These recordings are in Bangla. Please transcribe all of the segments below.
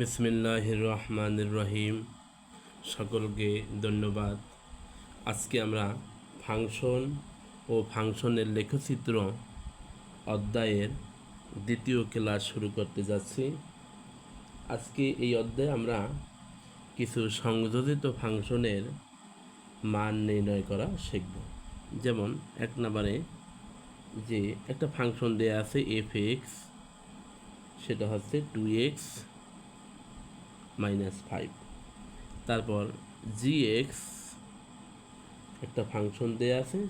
বিসমিল্লাহ রহমান রহিম সকলকে ধন্যবাদ। আজকে আমরা ফাংশন ও ফাংশনের লেখচিত্র অধ্যায়ের দ্বিতীয় ক্লাস শুরু করতে যাচ্ছি। আজকে এই অধ্যায়ে আমরা কিছু সংযোজিত ফাংশনের মান নির্ণয় করা শিখব। যেমন, এক নম্বরে যে একটা ফাংশন দেয়া আছে এফ এক্স, সেটা হচ্ছে টু এক্স মাইনাস ফাইভ তারপর জি এক্স একটা ফাংশন দেয়া আছে,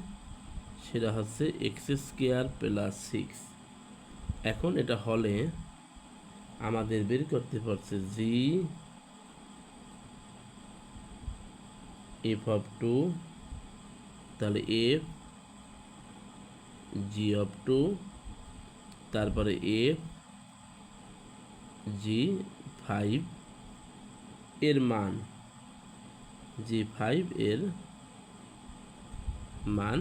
সেটা হচ্ছে এক্স স্কোয়ার প্লাস সিক্স এখন এটা হলে আমাদের বের করতে পারছে জি এফ অফ টু তাহলে এফ জি অফ টু তারপরে এফ জি ফাইভ এর মান। জি ফাইভ এর মান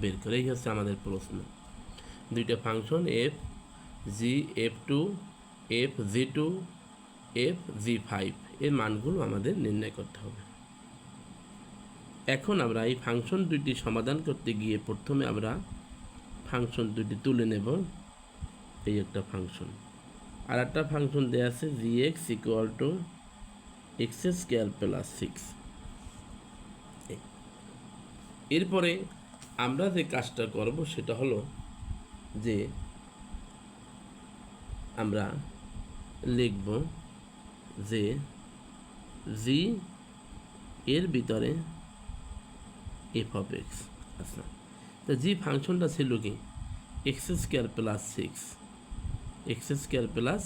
বের করে এই হচ্ছে আমাদের প্রশ্ন। দুইটা function F G F two F G two F G five এর মানগুলো আমাদের নির্ণয় করতে হবে। এখন আমরা এই ফাংশন দুইটি সমাধান করতে গিয়ে প্রথমে আমরা ফাংশন দুটি তুলে নেব। এই একটা ফাংশন আর একটা ফাংশন দেওয়া আছে G X equal to X square plus six এরপরে আমরা যে কাজটা করব সেটা হলো যে আমরা লিখব যে জি এর ভিতরে এফ অফ এক্স আচ্ছা তা জি ফাংশনটা ছিল কি? X square plus six X square plus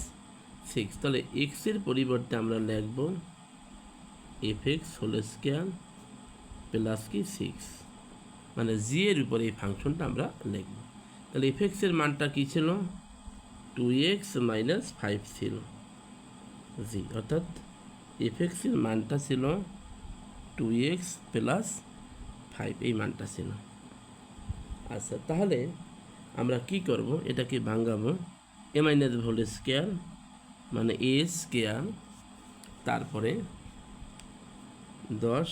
six তাহলে এক্সের পরিবর্তে আমরা লিখব F X whole square plus কি? সিক্স মানে জি এর উপরে এই ফাংশনটা আমরা লিখব। তাহলে এফ এক্সের মানটা কী ছিল? টু এক্স মাইনাস ফাইভ ছিল। জি অর্থাৎ এফ এক্সের মানটা ছিল টু এক্স প্লাস ফাইভ এই মানটা ছিল। আচ্ছা তাহলে আমরা কি করব? এটাকে ভাঙাবো। এ মাইনাস হোল স্কোয়ার মানে এ স্কোয়ার তারপরে দশ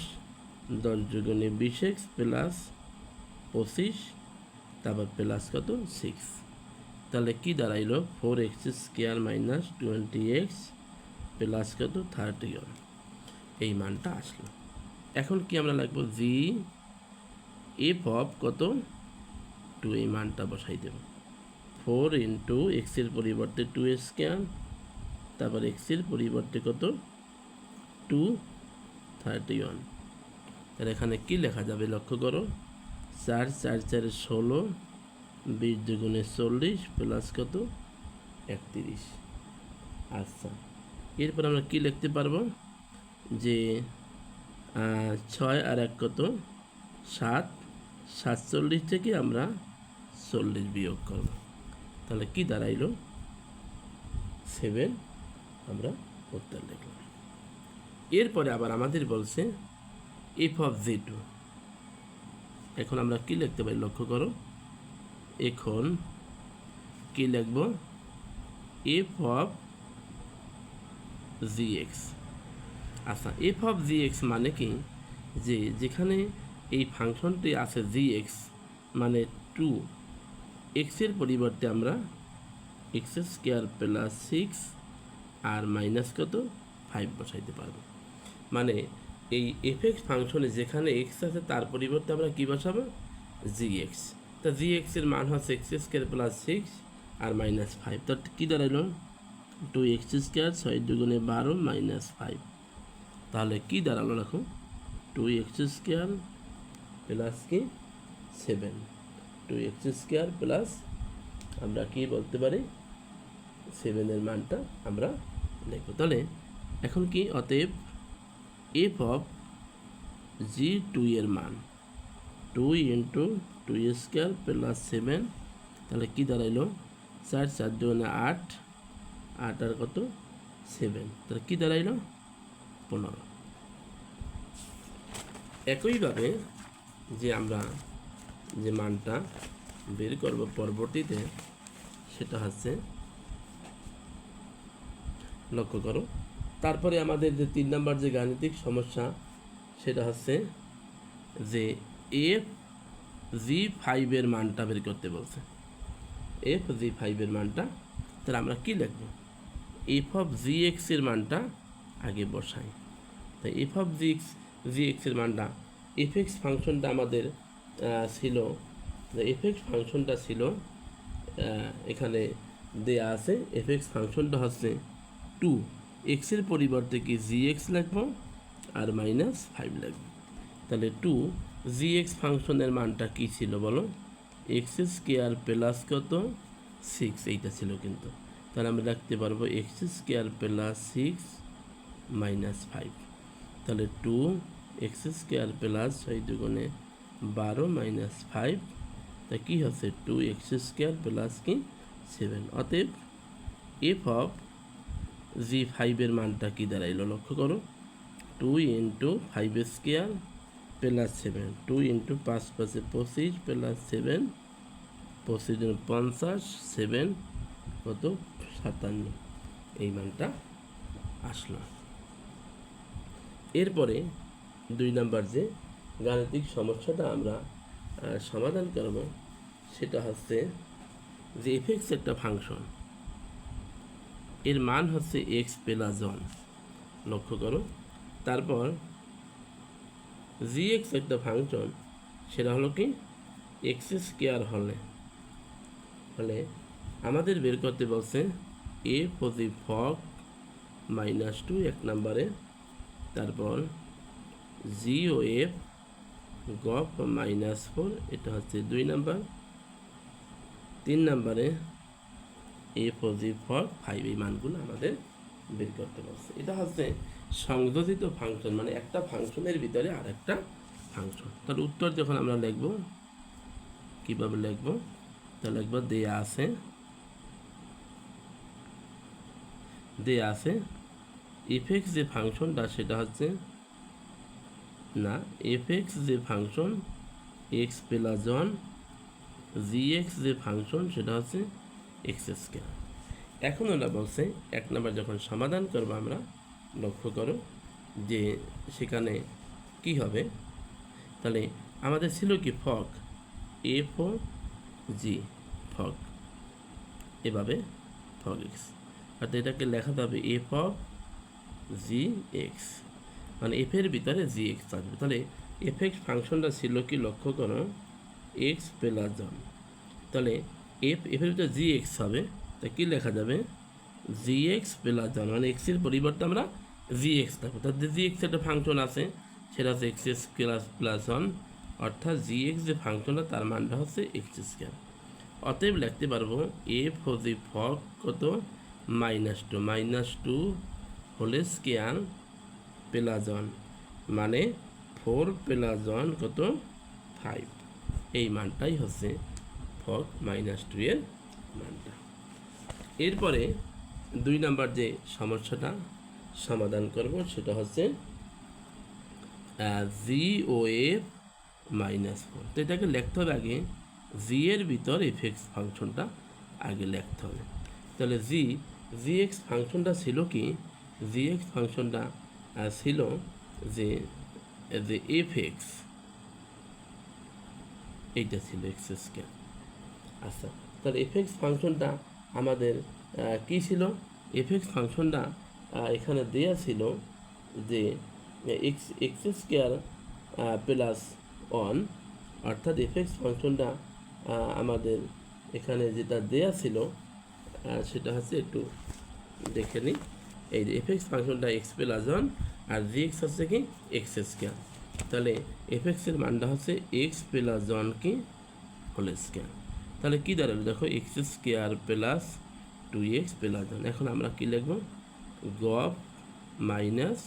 দশ যুগনে বিশ এক্স প্লাস পঁচিশ, তারপর প্লাস কত? সিক্স তাহলে কি দাঁড়াইলো? Four X square minus twenty X plus কত? থার্টি ওয়ান এই মানটা আসলো। এখন কি আমরা লাগবো জি এফ অফ কত? টু এই মানটা বসাই দেব। ফোর ইন্টু এক্সের পরিবর্তে টু স্কোয়ার, তারপর এক্সের পরিবর্তে কত? Two thirty one. তাহলে এখানে কী লেখা যাবে লক্ষ্য করো? চার চার, চারে ষোলো, বিশ দুগুণে চল্লিশ প্লাস কত? একত্রিশ। আচ্ছা এরপর আমরা কি লিখতে পারব? যে ছয় আর এক কত? সাত। সাতচল্লিশ থেকে আমরা চল্লিশ বিয়োগ করব। তাহলে কি দাঁড়াইলো? সেভেন আমরা উত্তর লিখলাম এরপরে আবার আমাদের বলছে এফ অফ জি টু এখন আমরা কি লিখতে পারি লক্ষ্য করো? এখন কি লিখব? এফ অফ জি এক্স আচ্ছা এফ অফ জি এক্স মানে কি? যে যেখানে এই ফাংশনটি আছে জি এক্স মানে টু এক্সের পরিবর্তে আমরা এক্স স্কোয়ার প্লাস সিক্স আর মাইনাস কত? ফাইভ বসাইতে পারব। মানে এই এফ এক্স ফাংশনে যেখানে এক্স আছে, তার পরিবর্তে আমরা কী বসাবো? জি এক্স তা জি এক্সের মান হচ্ছে এক্স স্কোয়ার প্লাস সিক্স আর মাইনাস ফাইভ তো কী দাঁড়াইল? টু এক্স স্কোয়ার ছয় দুগুণে বারো মাইনাস ফাইভ তাহলে কী দাঁড়াল দেখো? টু এক্স স্কোয়ার প্লাস কি? Seven two X square plus আমরা কি বলতে পারি? সেভেনের মানটা আমরা লিখব। তাহলে এখন কি? অতএব এফ অফ জি টু এর মান two into two square plus seven তাহলে কী দাঁড়াইলো? চার চার দুগুণে আট আট আর কত? সেভেন তাহলে কী দাঁড়াইলো? পনেরো। একইভাবে যে আমরা যে মানটা বের করব পরবর্তীতে, সেটা হচ্ছে লক্ষ্য করো। তারপরে আমাদের যে তিন নম্বর যে গাণিতিক সমস্যা, সেটা হচ্ছে যে এফ জি ফাইভের মানটা বের করতে বলছে। এফ জি ফাইভের মানটা, তাহলে আমরা কি লিখব? এফ অফ জি এক্সের মানটা আগে বসাই। তাই F of G X G এক্সের মানটা এফ এক্স ফাংশনটা আমাদের ছিল এফ এক্স ফাংশনটা ছিল এখানে দেয়া আছে এফএক্স ফাংশনটা হচ্ছে টু এক্সের পরিবর্তে কি জি এক্স লিখব আর মাইনাস ফাইভ লিখব তাহলে টু জি এক্স ফাংশনের মানটা কী ছিল বলো? এক্স স্কোয়ার প্লাস কত? সিক্স এইটা ছিল কিন্তু। তাহলে আমরা রাখতে পারব X square plus six minus five তাহলে টু এক্স স্কোয়ার প্লাস ছয় দুগুণে বারো মাইনাস ফাইভ তা কী হচ্ছে? টু এক্স স্কোয়ার প্লাস কি? সেভেন অতএব এফ অফ জি ফাইভের মানটা কী দাঁড়াইলো? লক্ষ্য করো। Two into five square plus seven two into পাঁচ পাঁচে পঁচিশ প্লাস সেভেন পঁচিশ পঞ্চাশ সেভেন কত? সাতান্ন। এই মানটা আসলো। এরপরে দুই নাম্বার যে গাণিতিক সমস্যাটা আমরা সমাধান করব। সেটা হচ্ছে যে এফএক্স একটা ফাংশন, এর মান হচ্ছে এক্স প্লাস ওয়ান। লক্ষ্য করো, তারপর জি এক্স একটা ফাংশন, সেটা হলো কি? এক্স স্কোয়ার হলে হলে আমাদের বের করতে বলছে এ প্রতি ফক মাইনাস টু এক নম্বরে। তারপর জি ও এফ গফ মাইনাস ফোর, এটা হচ্ছে দুই নাম্বার। তিন নাম্বারে এ পজিটিভ ফর ফাইভ এই মানগুলো আমাদের বের করতে পারছে এটা হচ্ছে সংযোজিত ফাংশন মানে একটা ফাংশনের ভিতরে আর একটা ফাংশন তার উত্তর যখন আমরা লিখব, কীভাবে লিখব? তা লিখব, দেয়া আছে দেয়া আছে ইফেক্স যে ফাংশনটা সেটা হচ্ছে না এফ এক্স যে function X plus one G X যে ফাংশন সেটা হচ্ছে এক্স স্কোয়ার এখন ওরা বলছে, এক নম্বর যখন সমাধান করব আমরা, লক্ষ্য করো যে সেখানে কি হবে? তাহলে আমাদের ছিল কি ফক এফ ও জি ফক এভাবে ফক এক্স অর্থাৎ এটাকে লেখাতে হবে এফ অফ জি এক্স মানে এফ এর ভিতরে জি এক্স থাকবে। তাহলে এফ এক্স ফাংশনটা ছিল কি লক্ষ্য করো? এক্স প্লাস ওয়ান তাহলে এফ এফের ভিতরে জি এক্স হবে, তা কী লেখা যাবে? জি এক্স প্লাস ওয়ান মানে এক্সের পরিবর্তে আমরা জি এক্স থাকব। তাহলে জি এক্স একটা ফাংশন আছে, সেটা হচ্ছে এক্স প্লাস প্লাস ওয়ান অর্থাৎ জি এক্স যে ফাংশনটা, তার মানটা হচ্ছে এক্স স্কোয়ার অতএব লিখতে পারব এফ হজি ফক কত? Minus two minus two whole square plus one মানে ফোর প্লাস ওয়ান কত? ফাইভ এই মানটাই হচ্ছে ফক মাইনাস টু এর মানটা। এরপরে দুই নাম্বার যে সমস্যাটা সমাধান করব সেটা হচ্ছে G O F minus four তো এটাকে লিখতে হবে আগে জি এর ভিতর এফএক্স ফাংশনটা আগে লিখতে হবে। তাহলে জি জি এক্স ফাংশনটা ছিল কি? জি এক্স ফাংশনটা ছিল যে যে এফ এক্স এইটা ছিল এক্স স্কোয়ার আচ্ছা তাহলে এফএক্স ফাংশনটা আমাদের কি ছিল? এফএক্স ফাংশনটা এখানে দেয়া ছিল যে x x square plus one অর্থাৎ এফএক্স ফাংশনটা আমাদের এখানে যেটা দেয়া ছিল সেটা হচ্ছে একটু দেখে নিই। এই যে এফএক্স ফাংশনটা এক্স প্লাস ওয়ান আর জি এক্স হচ্ছে কি? এক্স স্কোয়ার তাহলে এফএক্সের মানটা হচ্ছে এক্স প্লাস ওয়ান কি? হোল স্কোয়ার তাহলে কী দাঁড়াল? দেখো x square plus two x plus one এখন আমরা কী লিখব? গফ মাইনাস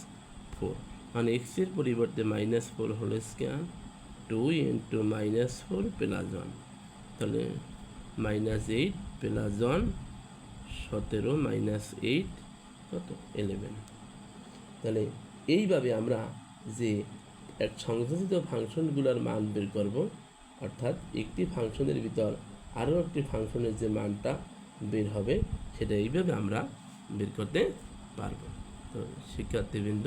ফোর মানে এক্সের পরিবর্তে minus four whole square two into minus four plus one তাহলে মাইনাস এইট প্লাস ওয়ান সতেরো মাইনাস এইট কত এলেভেন তাহলে এইভাবে আমরা যে এক সংযোজিত ফাংশনগুলোর মান বের করব, অর্থাৎ একটি ফাংশনের ভিতর আরও একটি ফাংশনের যে মানটা বের হবে, সেটা এইভাবে আমরা বের করতে পারব। তো শিক্ষার্থীবৃন্দ,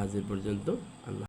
আজ এ পর্যন্ত আল্লাহ